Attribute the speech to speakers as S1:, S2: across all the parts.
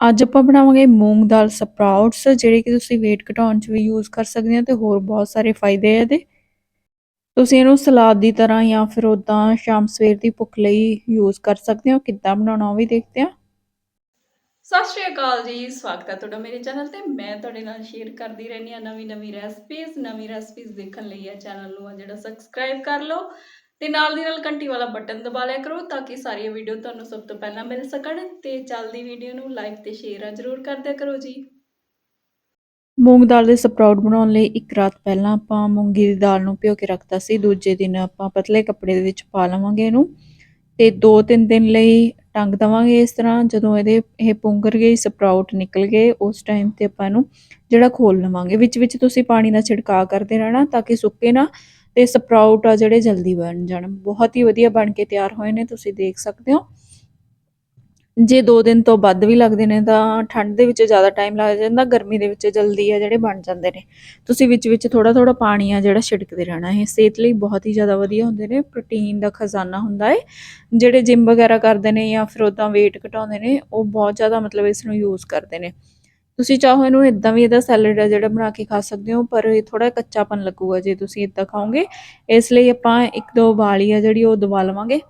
S1: ਅੱਜ ਆਪਾਂ ਬਣਾਵਾਂਗੇ ਮੂੰਗ ਦਾਲ ਸਪਰਾਊਟਸ, ਜਿਹੜੇ ਕਿ ਤੁਸੀਂ weight ਘਟਾਉਣ 'ਚ ਵੀ ਯੂਜ਼ ਕਰ ਸਕਦੇ ਹੋ ਤੇ ਹੋਰ ਬਹੁਤ ਸਾਰੇ ਫਾਇਦੇ ਆ ਇਹਦੇ। ਤੁਸੀਂ ਇਹਨੂੰ ਸਲਾਦ ਦੀ ਤਰ੍ਹਾਂ ਜਾਂ ਫਿਰ ਉਦਾਂ ਸ਼ਾਮ ਸਵੇਰ ਦੀ ਭੁੱਖ ਲਈ ਯੂਜ਼ ਕਰ ਸਕਦੇ ਹੋ, ਕਿੱਦਾਂ ਬਣਾਉਣਾ ਉਹ ਵੀ ਦੇਖਦੇ ਆ
S2: ਸਤਿ ਸ਼੍ਰੀ ਅਕਾਲ ਜੀ, ਸਵਾਗਤ ਹੈ ਤੁਹਾਡਾ ਮੇਰੇ ਚੈਨਲ ਤੇ। ਮੈਂ ਤੁਹਾਡੇ ਨਾਲ ਸ਼ੇਅਰ ਕਰਦੀ ਰਹਿੰਦੀ ਆ ਨਵੀਂ ਨਵੀਂ ਰੈਸਪੀਜ਼ ਨਵੀਂ ਰੈਸਪੀਜ਼ ਦੇਖਣ ਲਈ ਇਹ ਚੈਨਲ ਨੂੰ ਆ ਜਿਹੜਾ ਸਬਸਕ੍ਰਾਈਬ ਕਰ ਲਓ। ਤੇ ਨਾਲ ਦੀ ਨਾਲ ਘੰਟੀ ਵਾਲਾ ਬਟਨ ਦਬਾ ਲਿਆ ਕਰੋ ਤਾਂ ਕਿ ਸਾਰੀਆਂ ਵੀਡੀਓ ਤੁਹਾਨੂੰ ਸਭ ਤੋਂ ਪਹਿਲਾਂ ਮਿਲ ਸਕਣ ਤੇ ਚੱਲਦੀ ਵੀਡੀਓ ਨੂੰ ਲਾਈਕ ਤੇ ਸ਼ੇਅਰ ਜ਼ਰੂਰ ਕਰ ਦਿਆ ਕਰੋ ਜੀ।
S1: ਮੂੰਗ ਦਾਲ ਦੇ ਸਪਰਾਊਟ ਬਣਾਉਣ ਲਈ ਇੱਕ ਰਾਤ ਪਹਿਲਾਂ ਆਪਾਂ ਮੂੰਗੀ ਦੀ ਦਾਲ ਨੂੰ ਭਿਓ ਕੇ ਰੱਖਤਾ ਸੀ, ਦੂਜੇ ਦਿਨ ਆਪਾਂ ਪਤਲੇ ਕੱਪੜੇ ਦੇ ਵਿੱਚ ਪਾ ਲਵਾਂਗੇ ਇਹਨੂੰ ਤੇ 2-3 ਦਿਨ ਲਈ ਟੰਗ ਦਵਾਂਗੇ ਇਸ ਤਰ੍ਹਾਂ। ਜਦੋਂ ਇਹਦੇ, ਇਹ ਪੁੰਗਰ ਗਏ ਸਪਰਾਊਟ ਨਿਕਲ ਗਏ, ਉਸ ਟਾਈਮ ਤੇ ਆਪਾਂ ਇਹਨੂੰ ਜਿਹੜਾ ਖੋਲ ਲਵਾਂਗੇ। ਵਿੱਚ ਵਿੱਚ ਤੁਸੀਂ ਪਾਣੀ ਦਾ ਛਿੜਕਾਅ ਕਰਦੇ ਰਹਿਣਾ ਤਾਂ ਕਿ ਸੁੱਕੇ ਨਾ ਤੇ ਸਪਰਾਊਟ ਆ ਜਿਹੜੇ ਜਲਦੀ ਬਣ ਜਾਣ। ਬਹੁਤ ਹੀ ਵਧੀਆ ਬਣ ਕੇ ਤਿਆਰ ਹੋਏ ਨੇ, ਤੁਸੀਂ ਦੇਖ ਸਕਦੇ ਹੋ। ਜੇ 2 ਦਿਨ ਤੋਂ ਵੱਧ ਵੀ ਲੱਗਦੇ ਨੇ ਤਾਂ ਠੰਡ ਦੇ ਵਿੱਚ ਜ਼ਿਆਦਾ ਟਾਈਮ ਲੱਗ ਜਾਂਦਾ, ਗਰਮੀ ਦੇ ਵਿੱਚ ਜਲਦੀ ਆ ਜਿਹੜੇ ਬਣ ਜਾਂਦੇ ਨੇ। ਤੁਸੀਂ ਵਿੱਚ ਵਿੱਚ ਥੋੜਾ ਥੋੜਾ ਪਾਣੀ ਆ ਜਿਹੜਾ ਛਿੜਕਦੇ ਰਹਿਣਾ ਇਹ। ਸਿਹਤ ਲਈ ਬਹੁਤ ਹੀ ਜ਼ਿਆਦਾ ਵਧੀਆ ਹੁੰਦੇ ਨੇ। ਪ੍ਰੋਟੀਨ ਦਾ ਖਜ਼ਾਨਾ ਹੁੰਦਾ ਹੈ ਜਿਹੜੇ ਜਿਮ ਵਗੈਰਾ ਕਰਦੇ ਨੇ ਜਾਂ ਫਿਰ ਉਦਾਂ weight ਘਟਾਉਂਦੇ ਨੇ, ਉਹ ਬਹੁਤ ਜ਼ਿਆਦਾ ਮਤਲਬ ਇਸ ਨੂੰ ਯੂਜ਼ ਕਰਦੇ ਨੇ। ਤੁਸੀਂ ਚਾਹੋ ਇਹਨੂੰ ਇਦਾਂ ਵੀ ਇਹਦਾ ਸੈਲਡ ਹੈ ਜਿਹੜਾ ਬਣਾ ਕੇ ਖਾ ਸਕਦੇ ਹੋ, ਪਰ ਇਹ ਥੋੜਾ ਕੱਚਾਪਨ ਲੱਗੂਗਾ ਜੇ ਤੁਸੀਂ ਇਦਾਂ ਖਾਓਗੇ। ਇਸ ਲਈ ਆਪਾਂ ਇੱਕ ਦੋ ਉਬਾਲੀ ਆ ਜਿਹੜੀ ਉਹ ਦਬਾ ਲਵਾਂਗੇ,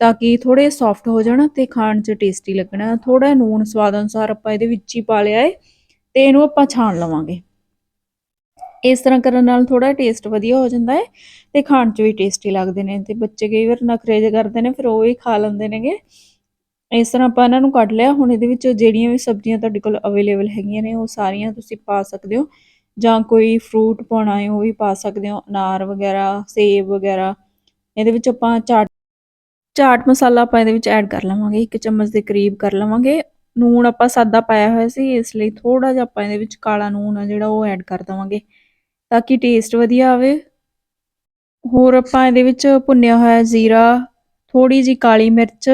S1: ਤਾਂ ਕਿ ਥੋੜੇ ਸੌਫਟ ਹੋ ਜਾਣ ਤੇ ਖਾਣ 'ਚ ਟੇਸਟੀ ਲੱਗਣਾ। ਥੋੜਾ ਨੂਣ ਸਵਾਦ ਅਨੁਸਾਰ ਆਪਾਂ ਇਹਦੇ ਵਿੱਚ ਹੀ ਪਾ ਲਿਆ ਏ ਤੇ ਇਹਨੂੰ ਆਪਾਂ ਛਾਣ ਲਵਾਂਗੇ। ਇਸ ਤਰ੍ਹਾਂ ਕਰਨ ਨਾਲ ਥੋੜਾ ਟੇਸਟ ਵਧੀਆ ਹੋ ਜਾਂਦਾ ਹੈ ਤੇ ਖਾਣ 'ਚ ਵੀ ਟੇਸਟੀ ਲੱਗਦੇ ਨੇ ਤੇ ਬੱਚੇ ਕਈ ਵਾਰ ਨਖਰੇ ਜੇ ਕਰਦੇ ਨੇ, ਫਿਰ ਉਹ ਹੀ ਖਾ ਲੈਂਦੇ ਨੇਗੇ। ਇਸ ਤਰ੍ਹਾਂ ਆਪਾਂ ਇਹਨਾਂ ਨੂੰ ਕੱਢ ਲਿਆ। ਹੁਣ ਇਹਦੇ ਵਿੱਚ ਜਿਹੜੀਆਂ ਵੀ ਸਬਜ਼ੀਆਂ ਤੁਹਾਡੇ ਕੋਲ ਅਵੇਲੇਬਲ ਹੈਗੀਆਂ ਨੇ, ਉਹ ਸਾਰੀਆਂ ਤੁਸੀਂ ਪਾ ਸਕਦੇ ਹੋ। ਜਾਂ ਕੋਈ ਫਰੂਟ ਪਾਉਣਾ ਹੈ, ਉਹ ਵੀ ਪਾ ਸਕਦੇ ਹੋ। ਅਨਾਰ ਵਗੈਰਾ, ਸੇਬ ਵਗੈਰਾ। ਇਹਦੇ ਵਿੱਚ ਆਪਾਂ ਚਾਟ ਚਾਟ ਮਸਾਲਾ ਆਪਾਂ ਇਹਦੇ ਵਿੱਚ ਐਡ ਕਰ ਲਵਾਂਗੇ। ਇੱਕ ਚਮਚ ਦੇ ਕਰੀਬ ਕਰ ਲਵਾਂਗੇ। ਨੂਣ ਆਪਾਂ ਸਾਦਾ ਪਾਇਆ ਹੋਇਆ ਸੀ, ਇਸ ਲਈ ਥੋੜਾ ਜਿਹਾ ਆਪਾਂ ਇਹਦੇ ਵਿੱਚ ਕਾਲਾ ਨੂਣ ਆ ਜਿਹੜਾ ਉਹ ਐਡ ਕਰ ਦਵਾਂਗੇ ਤਾਂ ਕਿ ਟੇਸਟ ਵਧੀਆ ਆਵੇ। ਹੋਰ ਆਪਾਂ ਇਹਦੇ ਵਿੱਚ ਭੁੰਨਿਆ ਹੋਇਆ ਜ਼ੀਰਾ ਥੋੜੀ ਜੀ ਕਾਲੀ ਮਿਰਚ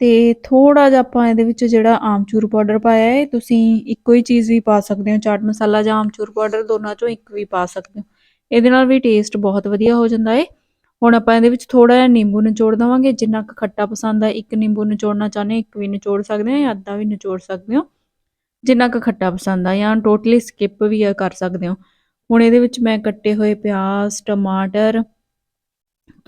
S1: ਤੇ ਥੋੜਾ ਜਿਹਾ ਆਪਾਂ ਇਹਦੇ ਵਿੱਚ ਜਿਹੜਾ ਆਮਚੂਰ ਪਾਊਡਰ ਪਾਇਆ ਹੈ, ਤੁਸੀਂ ਇੱਕੋ ਹੀ ਚੀਜ਼ ਵੀ ਪਾ ਸਕਦੇ ਹੋ, ਚਾਟ ਮਸਾਲਾ ਜਾਂ ਆਮਚੂਰ ਪਾਊਡਰ ਦੋਨਾਂ ਚੋਂ ਇੱਕ ਵੀ ਪਾ ਸਕਦੇ ਹੋ। ਇਹਦੇ ਨਾਲ ਵੀ ਟੇਸਟ ਬਹੁਤ ਵਧੀਆ ਹੋ ਜਾਂਦਾ ਹੈ ਹੁਣ ਆਪਾਂ ਇਹਦੇ ਵਿੱਚ ਥੋੜਾ ਜਿਹਾ ਨਿੰਬੂ ਨਿਚੋੜ ਦਵਾਂਗੇ, ਜਿੰਨਾ ਕੁ ਖੱਟਾ ਪਸੰਦ ਆ, ਇੱਕ ਨਿੰਬੂ ਨਿਚੋੜਨਾ ਚਾਹੁੰਦੇ ਇੱਕ ਵੀ ਨਿਚੋੜ ਸਕਦੇ ਹੋ ਜਾਂ ਅੱਧਾ ਵੀ ਨਿਚੋੜ ਸਕਦੇ ਹੋ। ਜਿੰਨਾ ਕੁ ਖੱਟਾ ਪਸੰਦ ਆ ਜਾਂ ਟੋਟਲੀ ਸਕਿਪ ਵੀ ਕਰ ਸਕਦੇ ਹੋ। ਹੁਣ ਇਹਦੇ ਵਿੱਚ ਮੈਂ ਕੱਟੇ ਹੋਏ ਪਿਆਜ਼, ਟਮਾਟਰ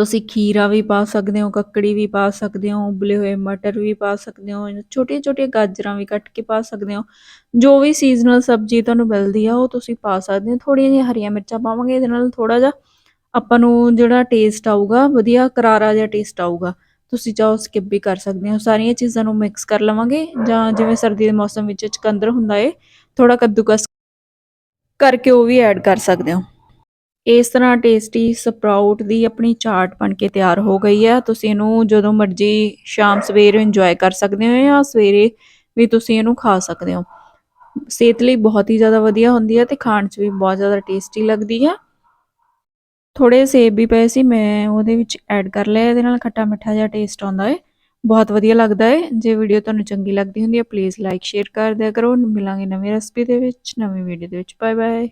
S1: ਤੁਸੀਂ ਖੀਰਾ ਵੀ ਪਾ ਸਕਦੇ ਹੋ, ਕੱਕੜੀ ਵੀ ਪਾ ਸਕਦੇ ਹੋ, ਉਬਲੇ ਹੋਏ ਮਟਰ ਵੀ ਪਾ ਸਕਦੇ ਹੋ ਛੋਟੀਆਂ ਛੋਟੀਆਂ ਗਾਜਰਾਂ ਵੀ ਕੱਟ ਕੇ ਪਾ ਸਕਦੇ ਹੋ। ਜੋ ਵੀ ਸੀਜ਼ਨਲ ਸਬਜ਼ੀ ਤੁਹਾਨੂੰ ਮਿਲਦੀ ਆ, ਉਹ ਤੁਸੀਂ ਪਾ ਸਕਦੇ ਹੋ। ਥੋੜੀਆਂ ਜਿਹੀਆਂ ਹਰੀਆਂ ਮਿਰਚਾਂ ਪਾਵਾਂਗੇ, ਇਹਦੇ ਨਾਲ ਥੋੜਾ ਜਿਹਾ ਆਪਾਂ ਨੂੰ ਜਿਹੜਾ ਟੇਸਟ ਆਊਗਾ, ਵਧੀਆ ਕਰਾਰਾ ਜਿਹਾ ਟੇਸਟ ਆਊਗਾ। ਤੁਸੀਂ ਚਾਹੋ ਸਕਿਪ ਵੀ ਕਰ ਸਕਦੇ ਹੋ। ਸਾਰੀਆਂ ਚੀਜ਼ਾਂ ਨੂੰ ਮਿਕਸ ਕਰ ਲਵਾਂਗੇ, ਜਾਂ ਜਿਵੇਂ ਸਰਦੀ ਦੇ ਮੌਸਮ ਵਿੱਚ ਚਕੰਦਰ ਹੁੰਦਾ ਏ ਥੋੜਾ ਕੱਦੂਕਸ ਕਰਕੇ ਉਹ ਵੀ ਐਡ ਕਰ ਸਕਦੇ ਹੋ। ਇਸ ਤਰ੍ਹਾਂ ਟੇਸਟੀ ਸਪਰਾਊਟ ਦੀ ਆਪਣੀ ਚਾਟ ਬਣ ਕੇ ਤਿਆਰ ਹੋ ਗਈ ਹੈ। ਤੁਸੀਂ ਇਹਨੂੰ ਜਦੋਂ ਮਰਜ਼ੀ ਸ਼ਾਮ ਸਵੇਰ ਇੰਜੋਏ ਕਰ ਸਕਦੇ ਹੋ ਜਾਂ ਸਵੇਰੇ ਵੀ ਤੁਸੀਂ ਇਹਨੂੰ ਖਾ ਸਕਦੇ ਹੋ। ਸਿਹਤ ਲਈ ਬਹੁਤ ਹੀ ਜ਼ਿਆਦਾ ਵਧੀਆ ਹੁੰਦੀ ਹੈ ਤੇ ਖਾਣ 'ਚ ਵੀ ਬਹੁਤ ਜ਼ਿਆਦਾ ਟੇਸਟੀ ਲੱਗਦੀ ਹੈ। ਥੋੜੇ ਸੇਬ ਵੀ ਪਏ ਸੀ, ਮੈਂ ਉਹਦੇ ਵਿੱਚ ਐਡ ਕਰ ਲਿਆ। ਇਹਦੇ ਨਾਲ ਖੱਟਾ ਮਿੱਠਾ ਜਿਹਾ ਟੇਸਟ ਆਉਂਦਾ ਹੈ। ਬਹੁਤ ਵਧੀਆ ਲੱਗਦਾ ਹੈ। ਜੇ ਵੀਡੀਓ ਤੁਹਾਨੂੰ ਚੰਗੀ ਲੱਗਦੀ ਹੁੰਦੀ ਹੈ ਪਲੀਜ਼ ਲਾਈਕ ਸ਼ੇਅਰ ਕਰ ਦਿਆ ਕਰੋ। ਮਿਲਾਂਗੇ ਨਵੀਂ ਰੈਸਪੀ ਦੇ ਵਿੱਚ, ਨਵੀਂ ਵੀਡੀਓ ਦੇ ਵਿੱਚ। Bye bye